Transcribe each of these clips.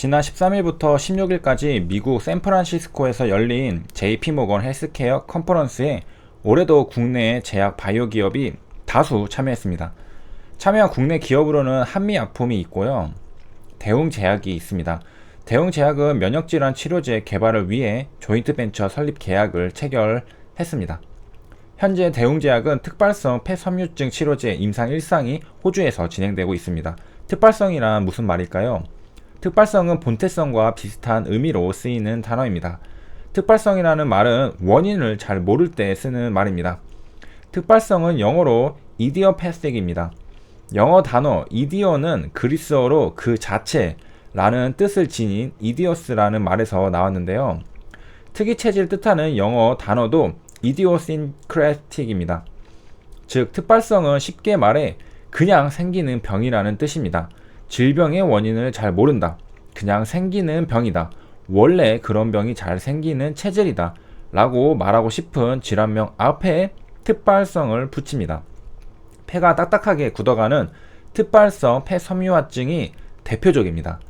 지난 13일부터 16일까지 미국 샌프란시스코에서 열린 JP모건 헬스케어 컨퍼런스에 올해도 국내 제약 바이오 기업이 다수 참여했습니다. 참여한 국내 기업으로는 한미약품이 있고요. 대웅제약이 있습니다. 대웅제약은 면역질환 치료제 개발을 위해 조인트 벤처 설립 계약을 체결했습니다. 현재 대웅제약은 특발성 폐섬유증 치료제 임상 1상이 호주에서 진행되고 있습니다. 특발성이란 무슨 말일까요? 특발성은 본태성과 비슷한 의미로 쓰이는 단어입니다. 특발성이라는 말은 원인을 잘 모를 때 쓰는 말입니다. 특발성은 영어로 이디어패스틱입니다. 영어 단어 이디어는 그리스어로 그 자체라는 뜻을 지닌 이디어스라는 말에서 나왔는데요. 특이 체질 뜻하는 영어 단어도 이디오신크레틱입니다. 즉 특발성은 쉽게 말해 그냥 생기는 병이라는 뜻입니다. 질병의 원인을 잘 모른다. 그냥 생기는 병이다. 원래 그런 병이 잘 생기는 체질이다. 라고 말하고 싶은 질환명 앞에 특발성을 붙입니다. 폐가 딱딱하게 굳어가는 특발성 폐섬유화증이 대표적입니다.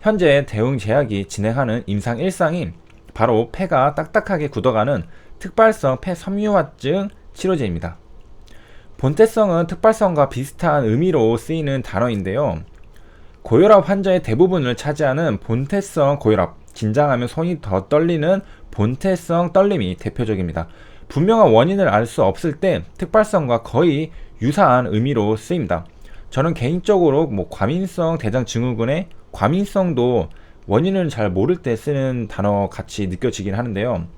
현재 대웅제약이 진행하는 임상 1상인 바로 폐가 딱딱하게 굳어가는 특발성 폐섬유화증 치료제입니다. 본태성은 특발성과 비슷한 의미로 쓰이는 단어인데요. 고혈압 환자의 대부분을 차지하는 본태성 고혈압, 긴장하면 손이 더 떨리는 본태성 떨림이 대표적입니다. 분명한 원인을 알 수 없을 때 특발성과 거의 유사한 의미로 쓰입니다. 저는 개인적으로 뭐 과민성 대장 증후군의 과민성도 원인을 잘 모를 때 쓰는 단어 같이 느껴지긴 하는데요.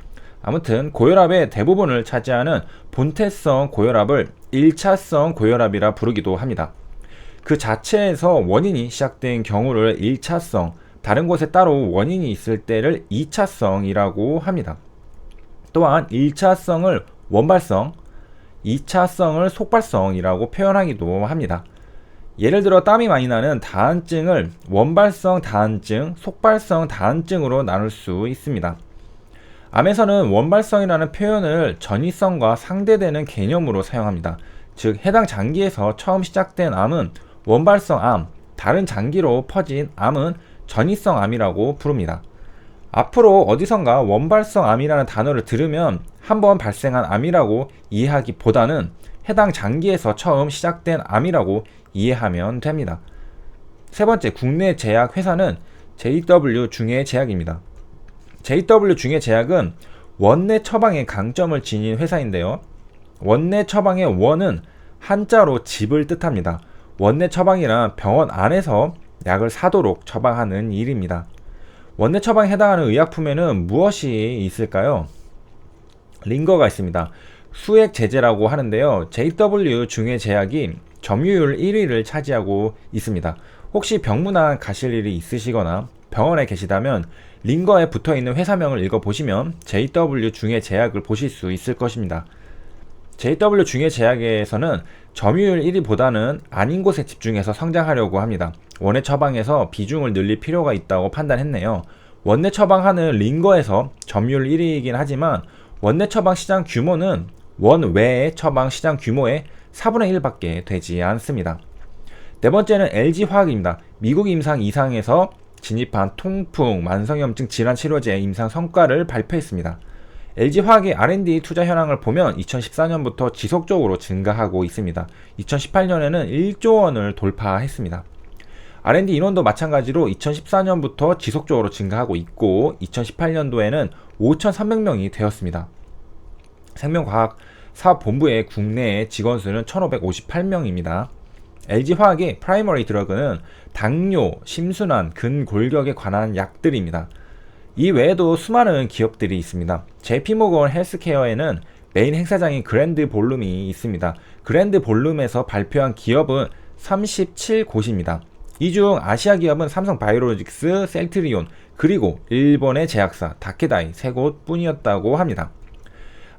아무튼 고혈압의 대부분을 차지하는 본태성 고혈압을 1차성 고혈압이라 부르기도 합니다. 그 자체에서 원인이 시작된 경우를 1차성, 다른 곳에 따로 원인이 있을 때를 2차성이라고 합니다. 또한 1차성을 원발성, 2차성을 속발성이라고 표현하기도 합니다. 예를 들어 땀이 많이 나는 다한증을 원발성 다한증, 속발성 다한증으로 나눌 수 있습니다. 암에서는 원발성이라는 표현을 전이성과 상대되는 개념으로 사용합니다. 즉 해당 장기에서 처음 시작된 암은 원발성 암, 다른 장기로 퍼진 암은 전이성 암이라고 부릅니다. 앞으로 어디선가 원발성 암이라는 단어를 들으면 한번 발생한 암이라고 이해하기보다는 해당 장기에서 처음 시작된 암이라고 이해하면 됩니다. 세 번째, 국내 제약 회사는 JW 중해 제약입니다. JW 중해 제약은 원내 처방의 강점을 지닌 회사인데요. 원내 처방의 원은 한자로 집을 뜻합니다. 원내 처방이란 병원 안에서 약을 사도록 처방하는 일입니다. 원내 처방에 해당하는 의약품에는 무엇이 있을까요? 링거가 있습니다. 수액 제제라고 하는데요. JW 중해 제약이 점유율 1위를 차지하고 있습니다. 혹시 병문안 가실 일이 있으시거나 병원에 계시다면 링거에 붙어 있는 회사명을 읽어보시면 JW 중해 제약을 보실 수 있을 것입니다. JW 중해 제약에서는 점유율 1위보다는 아닌 곳에 집중해서 성장하려고 합니다. 원내 처방에서 비중을 늘릴 필요가 있다고 판단했네요. 원내 처방하는 링거에서 점유율 1위이긴 하지만 원내 처방 시장 규모는 원 외의 처방 시장 규모의 4분의 1밖에 되지 않습니다. 네 번째는 LG화학입니다. 미국 임상 이상에서 진입한 통풍, 만성염증 질환 치료제 임상 성과를 발표했습니다. LG화학의 R&D 투자 현황을 보면 2014년부터 지속적으로 증가하고 있습니다. 2018년에는 1조 원을 돌파했습니다. R&D 인원도 마찬가지로 2014년부터 지속적으로 증가하고 있고 2018년도에는 5,300명이 되었습니다. 생명과학 사업본부의 국내 직원 수는 1,558명입니다. LG화학의 프라이머리 드러그는 당뇨, 심순환, 근골격에 관한 약들입니다. 이 외에도 수많은 기업들이 있습니다. JP모건 헬스케어에는 메인 행사장인 그랜드 볼룸이 있습니다. 그랜드 볼룸에서 발표한 기업은 37곳입니다. 이 중 아시아 기업은 삼성 바이오로직스, 셀트리온, 그리고 일본의 제약사 다케다이 세곳 뿐이었다고 합니다.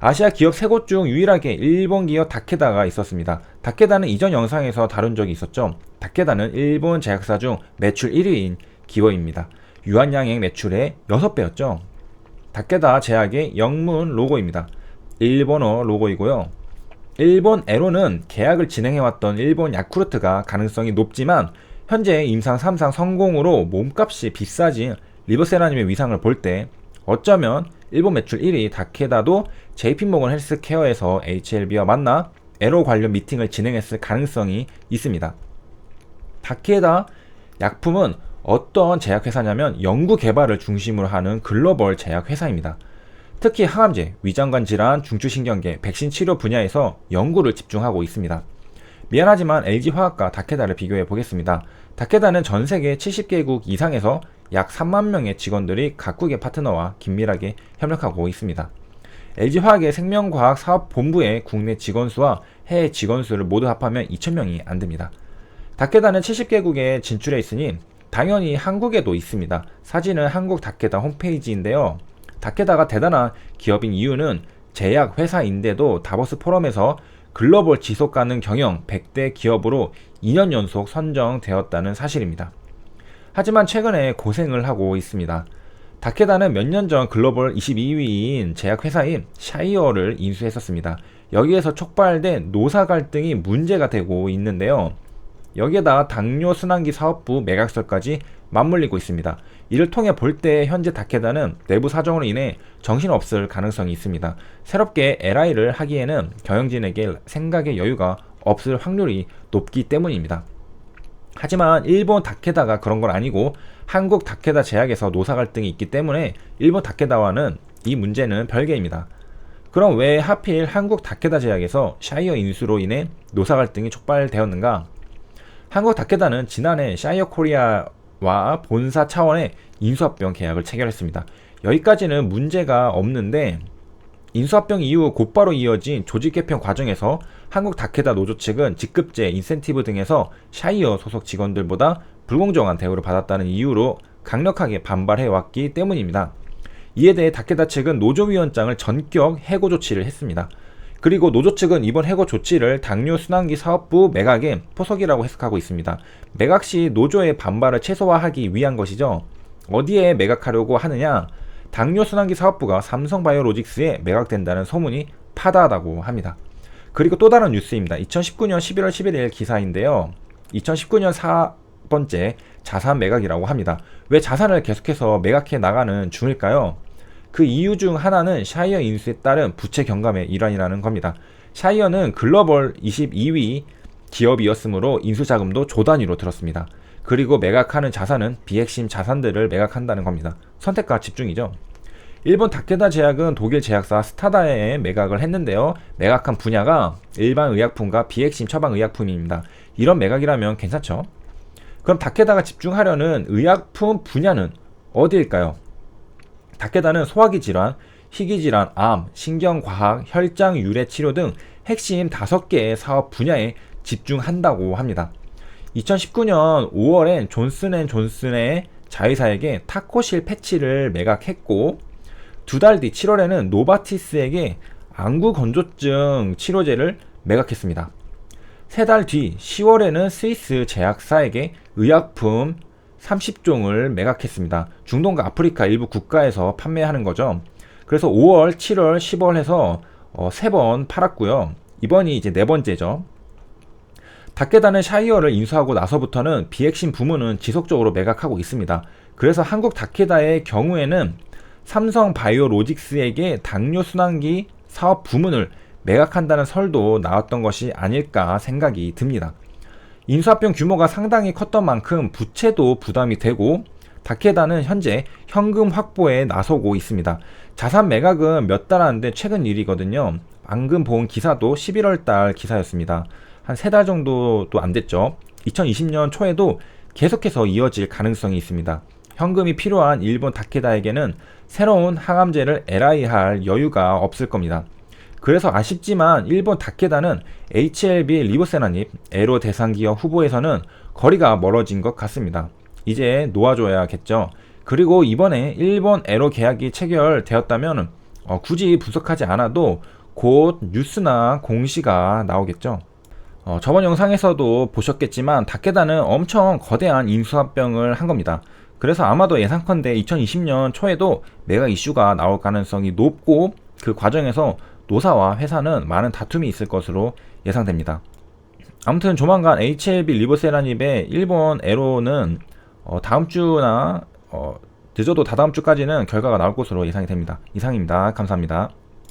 아시아 기업 세곳중 유일하게 일본 기업 다케다가 있었습니다. 다케다는 이전 영상에서 다룬 적이 있었죠. 다케다는 일본 제약사 중 매출 1위인 기업입니다. 유한양행 매출의 6배였죠. 다케다 제약의 영문 로고입니다. 일본어 로고이고요. 일본 에로는 계약을 진행해왔던 일본 야쿠르트가 가능성이 높지만 현재 임상 3상 성공으로 몸값이 비싸진 리버세라님의 위상을 볼 때 어쩌면 일본 매출 1위 다케다도 JP모건 헬스케어에서 HLB와 만나 에로 관련 미팅을 진행했을 가능성이 있습니다. 다케다 약품은 어떤 제약회사냐면 연구 개발을 중심으로 하는 글로벌 제약회사입니다. 특히 항암제, 위장관 질환, 중추신경계, 백신 치료 분야에서 연구를 집중하고 있습니다. 미안하지만 LG화학과 다케다를 비교해 보겠습니다. 다케다는 전 세계 70개국 이상에서 약 3만 명의 직원들이 각국의 파트너와 긴밀하게 협력하고 있습니다. LG화학의 생명과학 사업 본부의 국내 직원 수와 해외 직원 수를 모두 합하면 2,000명이 안 됩니다. 다케다는 70개국에 진출해 있으니 당연히 한국에도 있습니다. 사진은 한국 다케다 홈페이지인데요. 다케다가 대단한 기업인 이유는 제약 회사인데도 다보스 포럼에서 글로벌 지속 가능 경영 100대 기업으로 2년 연속 선정되었다는 사실입니다. 하지만 최근에 고생을 하고 있습니다. 다케다는 몇 년 전 글로벌 22위인 제약회사인 샤이어를 인수했었습니다. 여기에서 촉발된 노사 갈등이 문제가 되고 있는데요. 여기에다 당뇨 순환기 사업부 매각설까지 맞물리고 있습니다. 이를 통해 볼 때 현재 다케다는 내부 사정으로 인해 정신없을 가능성이 있습니다. 새롭게 LI를 하기에는 경영진에게 생각의 여유가 없을 확률이 높기 때문입니다. 하지만 일본 다케다가 그런 건 아니고 한국 다케다 제약에서 노사 갈등이 있기 때문에 일본 다케다와는 이 문제는 별개입니다. 그럼 왜 하필 한국 다케다 제약에서 샤이어 인수로 인해 노사 갈등이 촉발되었는가? 한국 다케다는 지난해 샤이어 코리아와 본사 차원의 인수합병 계약을 체결했습니다. 여기까지는 문제가 없는데 인수합병 이후 곧바로 이어진 조직 개편 과정에서 한국 다케다 노조 측은 직급제, 인센티브 등에서 샤이어 소속 직원들보다 불공정한 대우를 받았다는 이유로 강력하게 반발해 왔기 때문입니다. 이에 대해 다케다 측은 노조위원장을 전격 해고 조치를 했습니다. 그리고 노조 측은 이번 해고 조치를 당뇨 순환기 사업부 매각의 포석이라고 해석하고 있습니다. 매각 시 노조의 반발을 최소화하기 위한 것이죠. 어디에 매각하려고 하느냐? 당뇨 순환기 사업부가 삼성바이오로직스에 매각된다는 소문이 파다하다고 합니다. 그리고 또 다른 뉴스입니다. 2019년 11월 11일 기사인데요. 2019년 4번째 자산 매각이라고 합니다. 왜 자산을 계속해서 매각해 나가는 중일까요? 그 이유 중 하나는 샤이어 인수에 따른 부채 경감의 일환이라는 겁니다. 샤이어는 글로벌 22위 기업이었으므로 인수 자금도 조 단위로 들었습니다. 그리고 매각하는 자산은 비핵심 자산들을 매각한다는 겁니다. 선택과 집중이죠. 일본 다케다 제약은 독일 제약사 스타다에 매각을 했는데요. 매각한 분야가 일반 의약품과 비핵심 처방 의약품입니다. 이런 매각이라면 괜찮죠? 그럼 다케다가 집중하려는 의약품 분야는 어디일까요? 다케다는 소화기 질환, 희귀 질환, 암, 신경과학, 혈장 유래 치료 등 핵심 5개의 사업 분야에 집중한다고 합니다. 2019년 5월엔 존슨앤존슨의 자회사에게 타코실 패치를 매각했고 두 달 뒤 7월에는 노바티스에게 안구 건조증 치료제를 매각했습니다. 세 달 뒤 10월에는 스위스 제약사에게 의약품 30종을 매각했습니다. 중동과 아프리카 일부 국가에서 판매하는 거죠. 그래서 5월, 7월, 10월 해서 어, 3번 팔았고요. 이번이 이제 네 번째죠. 다케다는 샤이어를 인수하고 나서부터는 비핵심 부문은 지속적으로 매각하고 있습니다. 그래서 한국 다케다의 경우에는 삼성 바이오로직스에게 당뇨 순환기 사업 부문을 매각한다는 설도 나왔던 것이 아닐까 생각이 듭니다. 인수합병 규모가 상당히 컸던 만큼 부채도 부담이 되고 다케다는 현재 현금 확보에 나서고 있습니다. 자산 매각은 몇 달 안된 최근 일이거든요. 방금 본 기사도 11월 달 기사였습니다. 한 세 달 정도도 안 됐죠. 2020년 초에도 계속해서 이어질 가능성이 있습니다. 현금이 필요한 일본 다케다에게는 새로운 항암제를 LI할 여유가 없을 겁니다. 그래서 아쉽지만 일본 다케다는 HLB 리보세나닙 에로 대상 기업 후보에서는 거리가 멀어진 것 같습니다. 이제 놓아줘야겠죠. 그리고 이번에 일본 에로 계약이 체결되었다면 어, 굳이 분석하지 않아도 곧 뉴스나 공시가 나오겠죠. 어, 저번 영상에서도 보셨겠지만 다케다는 엄청 거대한 인수합병을 한 겁니다. 그래서 아마도 예상컨대 2020년 초에도 매각 이슈가 나올 가능성이 높고 그 과정에서 노사와 회사는 많은 다툼이 있을 것으로 예상됩니다. 아무튼 조만간 HLB 리버세라닙의 일본 에로는 어, 다음 주나 어, 늦어도 다다음 주까지는 결과가 나올 것으로 예상이 됩니다. 이상입니다. 감사합니다.